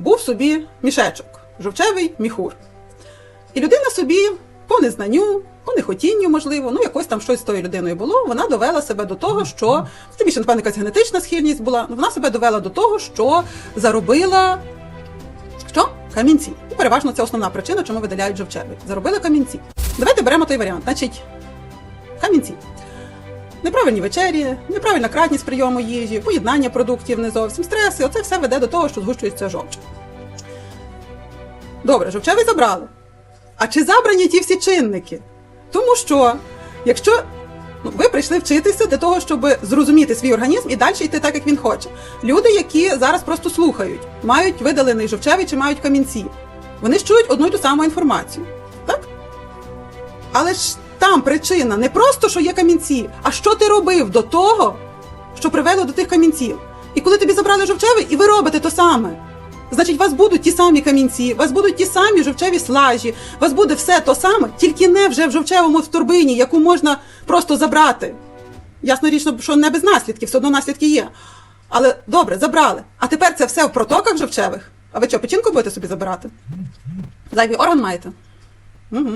був собі мішечок, жовчевий міхур. І людина собі по незнанню, по нехотінню, можливо, ну якось там щось з тою людиною було, вона довела себе до того, що це більше, напевно, якась генетична схильність була. ну, Вона себе довела до того, що заробила що? Камінці. І переважно це основна причина, чому видаляють жовчевий. Заробили камінці. Давайте беремо той варіант. Значить, камінці. Неправильні вечері, неправильна кратність прийому їжі, поєднання продуктів не зовсім, стреси. Оце все веде до того, що згущується жовч. Добре, жовчевий забрали. А чи забрані ті всі чинники? Тому що, якщо ну, ви прийшли вчитися для того, щоб зрозуміти свій організм і далі йти так, як він хоче. Люди, які зараз просто слухають, мають видалений жовчевий чи мають камінці, вони ж чують одну й ту саму інформацію. Так? Але ж там причина не просто, що є камінці, а що ти робив до того, що привело до тих камінців. І коли тобі забрали жовчевий, і ви робите то саме. Значить, у вас будуть ті самі камінці, у вас будуть ті самі жовчеві слажі, у вас буде все то саме, тільки не вже в жовчевому в турбині, яку можна просто забрати. Ясно річ, що не без наслідків, все одно наслідки є. Але добре, забрали. А тепер це все в протоках жовчевих. А ви що, печінку будете собі забирати? Зайвий орган маєте? Угу.